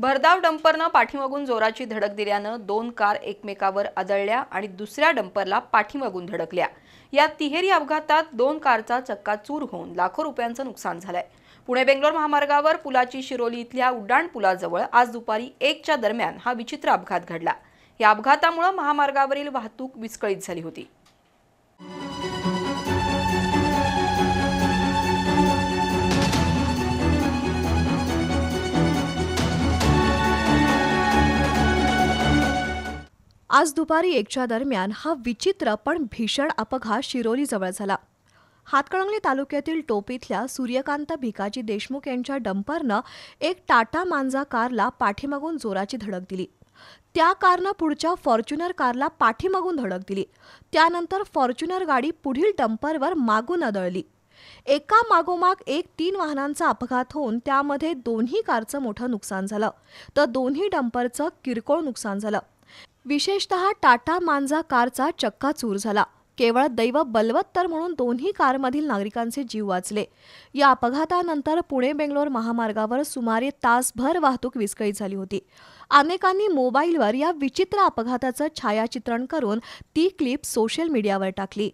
भरधाव डंपरनं पाठीमागून जोराची धडक दिल्यानं दोन कार एकमेकावर आदळल्या आणि दुसऱ्या डंपरला पाठीमागून धडकल्या. या तिहेरी अपघातात दोन कारचा चक्काचूर होऊन लाखो रुपयांचं नुकसान झालंय. पुणे बेंगलोर महामार्गावर पुलाची शिरोली इथल्या उड्डाण पुलाजवळ आज दुपारी एकच्या दरम्यान हा विचित्र अपघात घडला. या अपघातामुळे महामार्गावरील वाहतूक विस्कळीत झाली होती. आज दुपारी एकच्या दरम्यान हा विचित्र पण भीषण अपघात शिरोलीजवळ झाला. हातकणंगले तालुक्यातील टोप इथल्या सूर्यकांत भिकाजी देशमुख यांच्या डंपरनं एक टाटा मांजा कारला पाठीमागून जोराची धडक दिली. त्या कारनं पुढच्या फॉर्च्युनर कारला पाठीमागून धडक दिली. त्यानंतर फॉर्च्युनर गाडी पुढील डंपरवर मागून आदळली. एका मागोमाग एक तीन वाहनांचा अपघात होऊन त्यामध्ये दोन्ही कारचं मोठं नुकसान झालं. तर दोन्ही डंपरचं किरकोळ नुकसान झालं. विशेषतः टाटा मांजा कारचा चक्काचूर झाला. केवळ दैव बलवत्तर म्हणून दोन्ही कारमधील नागरिकांचे जीव वाचले. या अपघातानंतर पुणे बेंगलोर महामार्गावर सुमारे तासभर वाहतूक विस्कळीत झाली होती. अनेकांनी मोबाईलवर या विचित्र अपघाताचं छायाचित्रण करून ती क्लिप सोशल मीडियावर टाकली.